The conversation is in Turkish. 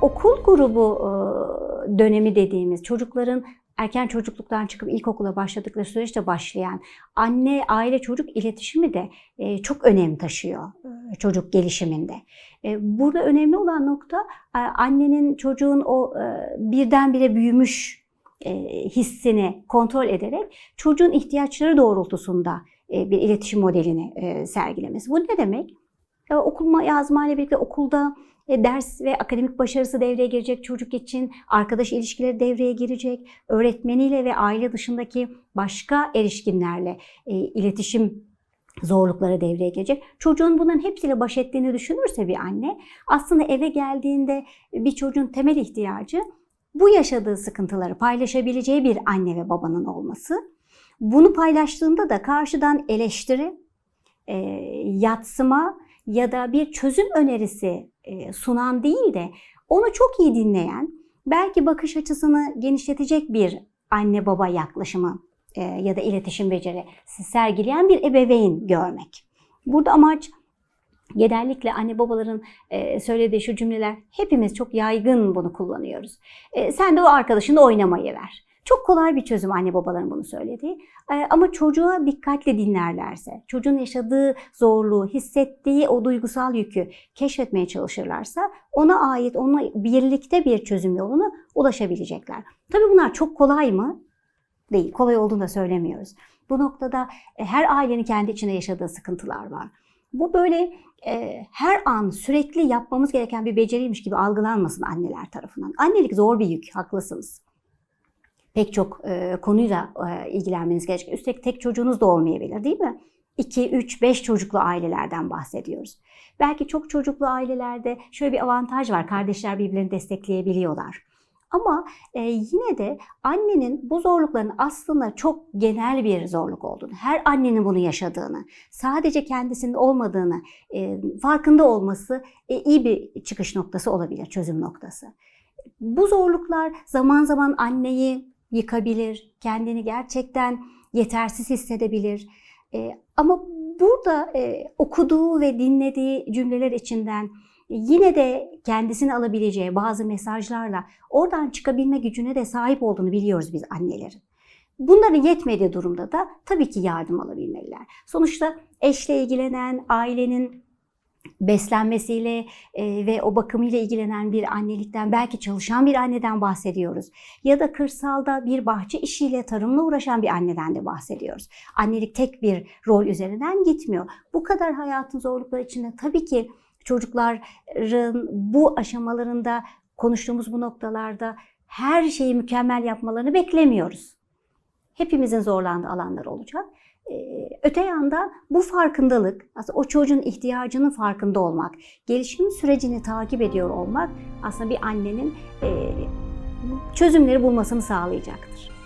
okul grubu dönemi dediğimiz çocukların erken çocukluktan çıkıp ilkokula başladıkları süreçte başlayan anne aile çocuk iletişimi de e, çok önem taşıyor çocuk gelişiminde. E, Burada önemli olan nokta annenin çocuğun o birdenbire büyümüş e, hissini kontrol ederek çocuğun ihtiyaçları doğrultusunda bir iletişim modelini sergilemesi. Bu ne demek? Okuma yazma ile birlikte okulda e, ders ve akademik başarısı devreye girecek çocuk için, arkadaş ilişkileri devreye girecek, öğretmeniyle ve aile dışındaki başka erişkinlerle e, iletişim zorlukları devreye girecek. Çocuğun bunların hepsiyle baş ettiğini düşünürse bir anne, aslında eve geldiğinde bir çocuğun temel ihtiyacı bu yaşadığı sıkıntıları paylaşabileceği bir anne ve babanın olması. Bunu paylaştığında da karşıdan eleştiri, e, yatsıma ya da bir çözüm önerisi e, sunan değil de onu çok iyi dinleyen, belki bakış açısını genişletecek bir anne baba yaklaşımı e, ya da iletişim becerisi sergileyen bir ebeveyn görmek. Burada amaç genellikle anne babaların e, söylediği şu cümleler hepimiz çok yaygın bunu kullanıyoruz. Sen de o arkadaşınla oynamayı ver. Çok kolay bir çözüm anne babaların bunu söylediği. E, ama çocuğa dikkatle dinlerlerse, çocuğun yaşadığı zorluğu, hissettiği o duygusal yükü keşfetmeye çalışırlarsa ona ait, onunla birlikte bir çözüm yoluna ulaşabilecekler. Tabii bunlar çok kolay mı? Değil. Kolay olduğunu da söylemiyoruz. Bu noktada e, her ailenin kendi içinde yaşadığı sıkıntılar var. Bu böyle e, her an sürekli yapmamız gereken bir beceriymiş gibi algılanmasın anneler tarafından. Annelik zor bir yük, haklısınız pek çok e, konuyla e, ilgilenmeniz gerekir. Üstelik tek çocuğunuz da olmayabilir değil mi? 2, 3, 5 çocuklu ailelerden bahsediyoruz. Belki çok çocuklu ailelerde şöyle bir avantaj var. Kardeşler birbirlerini destekleyebiliyorlar. Ama e, yine de annenin bu zorlukların aslında çok genel bir zorluk olduğunu, her annenin bunu yaşadığını, sadece kendisinin olmadığını e, farkında olması e, iyi bir çıkış noktası olabilir, çözüm noktası. Bu zorluklar zaman zaman anneyi yıkabilir, kendini gerçekten yetersiz hissedebilir. E, ama burada e, okuduğu ve dinlediği cümleler içinden yine de kendisini alabileceği bazı mesajlarla oradan çıkabilme gücüne de sahip olduğunu biliyoruz biz annelerin. Bunların yetmediği durumda da tabii ki yardım alabilmeliler. Sonuçta eşle ilgilenen, ailenin beslenmesiyle e, ve o bakımıyla ilgilenen bir annelikten, belki çalışan bir anneden bahsediyoruz. Ya da kırsalda bir bahçe işiyle, tarımla uğraşan bir anneden de bahsediyoruz. Annelik tek bir rol üzerinden gitmiyor. Bu kadar hayatın zorlukları içinde tabii ki çocukların bu aşamalarında konuştuğumuz bu noktalarda her şeyi mükemmel yapmalarını beklemiyoruz. Hepimizin zorlandığı alanlar olacak. Ee, Öte yanda bu farkındalık, aslında o çocuğun ihtiyacının farkında olmak, gelişim sürecini takip ediyor olmak aslında bir annenin e, çözümleri bulmasını sağlayacaktır.